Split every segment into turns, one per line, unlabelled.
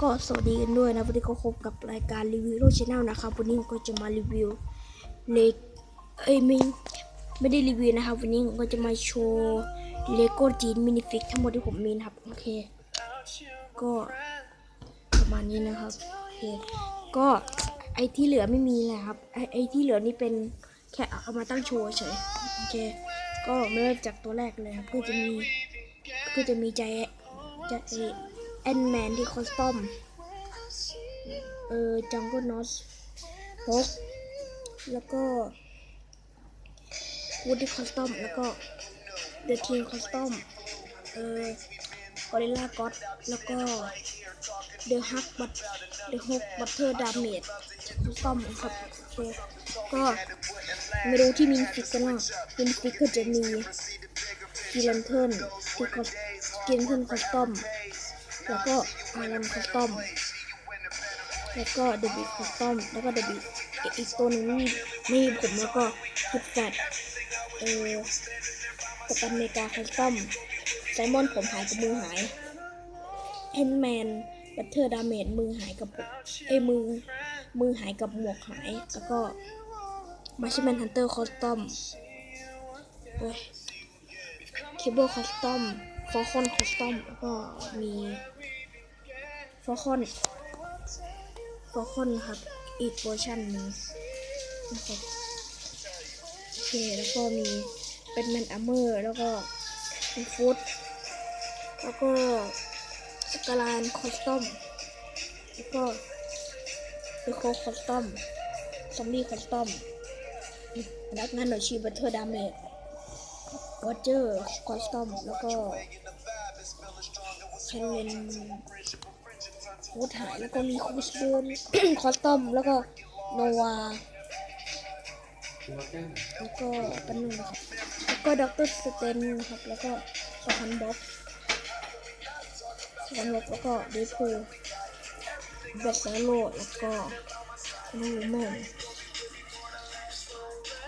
ก็สวัสดีกันด้วยนะวันนี้ก็พบกับรายการรีวิวโลชแนลนะครับวันนี้ผมก็จะมารีวิวเลกเอ้ยไม่ไม่ได้รีวิวนะครับ วันนี้ผมก็จะมาโชว์เลโก้จีนมินิฟิกทั้งหมดที่ผมมีนะครับโอเค ก็ประมาณนี้นะครับโอเคก็ไอที่เหลือไม่มีแหละครับไอไอที่เหลือนี่เป็นแค่เอามาตั้งโชว์เฉยโอเค ก็เริ่มจากตัวแรกเลยครับก็จะมีก็จะมีใจจะไอ แอนแมนที่คอสตอม เออจังก็นอสฮอกแล้วก็วูดดี้คอสตอม แล้วก็เดอะทีมคอสตอม เออกอริลลาก็อดแล้วก็เดอะฮักบัตเดอะฮกบัตเทอร์ดาเมจคอสตอมครับโอเคก็ไม่รู้ที่มินฟิกกันนะมินฟิกก็จะมีกีลันเทิร์นที่คอสกีลันเทิร์นคอสตอม แล้วก็อารันคอสตอมแล้วก็เดบิคอสตอมแล้วก็เดบิอีกตัวหนึ่งนี่นี่ผมแล้วก็ฮิปแฟตเออกัปตันอเมริกาคอสตอมไซมอนผมหายกับมือหายเฮนแมนบัตเทอร์ดาเมจมือหายกับเอ้มือ มือหายกับหมวกหาย แล้วก็มาชิแมนฮันเตอร์คอสตอมเอ้ยเคเบิลคอสตอมฟอคอนคอสตอมแล้วก็มี อคอนฟอคอนครับ อีกเวอร์ชันหนึ่งนะครับโอเค แล้วก็มีเป็นแมนอัมเมอร์แล้วก็เป็นฟุตแล้วก็สกลานคอสตอมแล้วก็เดโคคอสตอมซอมบี้คอสตอมนักงานหน่วยชีบัตเทอร์ดาเมจวอเจอร์คอสตอมแล้วก็แคนเลน วูดหายแล้วก็มีคูสบูนคอสตอมแล้วก็โนวาแล้วก็ป็นนึงนะครับแล้วก็ด็อกเตอร์สเตนนะครับ แล้วก็สคันบ็อกสคันบ็อกแล้วก็เดฟูแบทแซโลแล้วก็นูแมน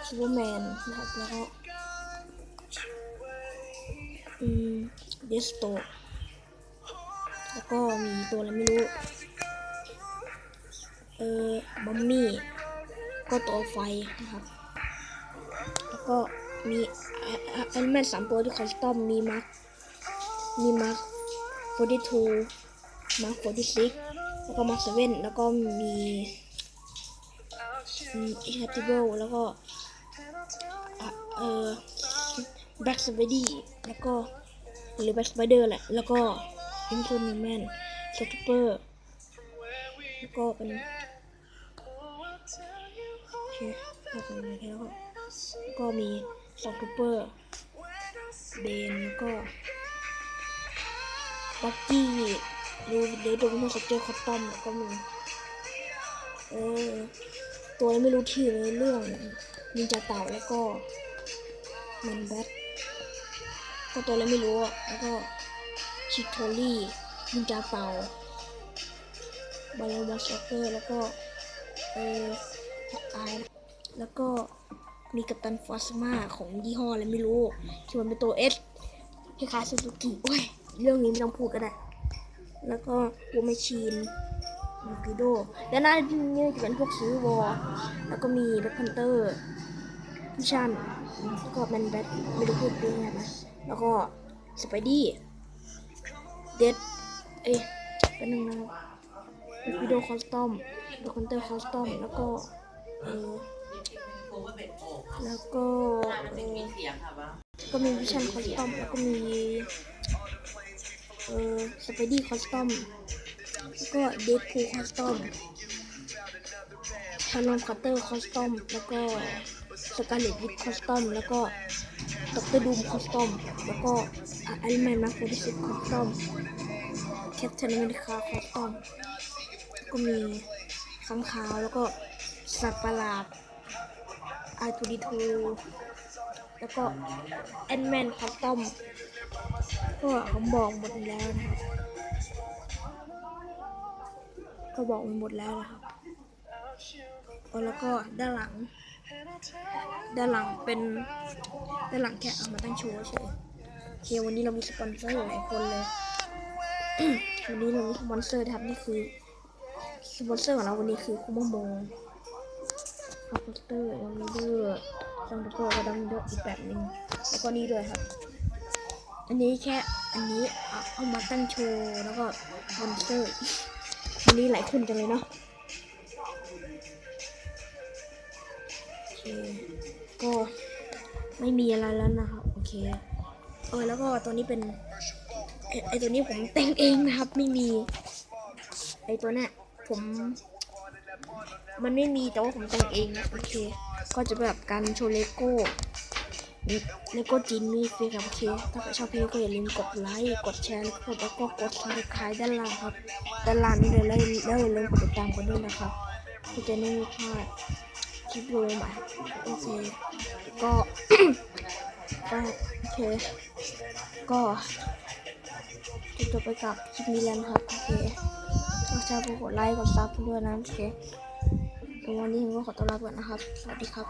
ซูเปอร์แมนนะครับแล้วก็อืมเดสโต แล้วก็มีตัวอะไรไม่รู้ เออบัมมี่ ก็ตัวไฟนะครับ แล้วก็มีไอนแมนสามตัวที่คอสตอมมีมาร์คมีมาร์คโฟร์ทูมาร์คโฟร์ซิกแล้วก็มาร์คเซเว่นแล้วก็มีอีฮัตติเบิลแล้วก็ เออแบ็กสไปดี้แล้วก็หรือแบ็กสไปเดอร์แหละ แล้วก็ เป็นคนหนึ่งแมนสตูเปอร์แล้วก็เป็นโอเคแล้วก็มีแล้วก็มีสตูเปอร์เบนแล้วก็บักกี้ดูเดยวดูมันสเจอร์คอตตอมแล้วก็มีเออตัวไม่รู้ที่เลยเรื่องนินจาเต่าแล้วก็แมนแบทก็ตัวอะไรไม่รู้อะแล้วก็ ชิโทรี่นินจาเป่าบาลมาสเกอร์ แล้วก็ เออฮอกอายแล้วก็มีกัปตันฟอสมาของยี่ห้ออะไรไม่รู้ ที่มันเป็นตัวเอสคล้ายๆซูซูกิโอ้ย เรื่องนี้ไม่ต้องพูดก็ได้ แล้วก็วูแมชชีนมูกิโด และหน้าเนี่ยจะเป็นพวกซีวอร์แล้วก็มีแบ็คพันเตอร์พิชันแล้วก็แมนแบทไม่รู้พูดเป็นไงนะ แล้วก็สไปดี้ เด็ดเอ้ยเป็นหนึ่งนะวิดีโอคอสตอมดคอนเตอร์คอสตอมแล้วก็เออแล้วก็ก็มีวิชันคอสตอมแล้วก็มีเออสไปดี้คอสตอมแล้วก็เดดพูคอสตอมชานอมคัตเตอร์คอสตอมแล้วก็สกาเลตวิทคอสตอมแล้วก็ ด็อกเตอร์ดูมคอสตอม แล้วก็ไอรอนแมนมาร์คโฟร์ดิสิคอสตอมแคปเทนอเมริกาคอสตอม ก็มีค้างคาวแล้วก็สัตว์ประหลาดไอทูดีทูแล้วก็แอนแมนคอสตอม ก็ผมบอกหมดแล้วนะครับ ก็บอกมันหมดแล้วนะครับแล้วก็ด้านหลัง ด้านหลังเป็นด้านหลังแค่เอามาตั้งโชว์เฉยโอเควันนี้เรามีสปอนเซอร์หลายคนเลยวันนี้เรามีสปอนเซอร์ครับนี่คือสปอนเซอร์ของเราวันนี้คือคุโมโมสปอนเซอร์ดังเดอร์ดังเดอร์กับดังเดอร์อีกแบบหนึ่งแล้วก็นี่ด้วยครับ อันนี้แค่อันนี้เอาเอามาตั้งโชว์แล้วก็สปอนเซอร์วันนี้หลายคนจังเลยเนาะ ก็ไม่มีอะไรแล้วนะครับโอเคเออแล้วก็ตัวนี้เป็นไอตัวนี้ผมแต่งเองนะครับ ไม่มี ไอตัวเนี้ยผม มันไม่มีแต่ว่าผมแต่งเองนะโอเค ก็จะแบบการโชว์เลโก้เลโก้จีนนี่ฟิครับโอเคถ้าใครชอบเพลงก็อย่าลืมกดไลค์กดแชร์แล้วก็กดซับสไครต์ด้านล่างครับด้านล่างนี่เลยแล้วแล้วอย่าลืมกดติดตามกันด้วยนะครับเพื่อจะไม่พลาด คลิปวิดีโอใหม่โอเคก็ก็โอเค ก็จบไปกับคลิปนี้แล้วนะครับ โอเคก็ชอบก็กดไลค์กดซับด้วยนะ โอเควันนี้ผมก็ขอตัวลาไปก่อนนะครับ สวัสดีครับ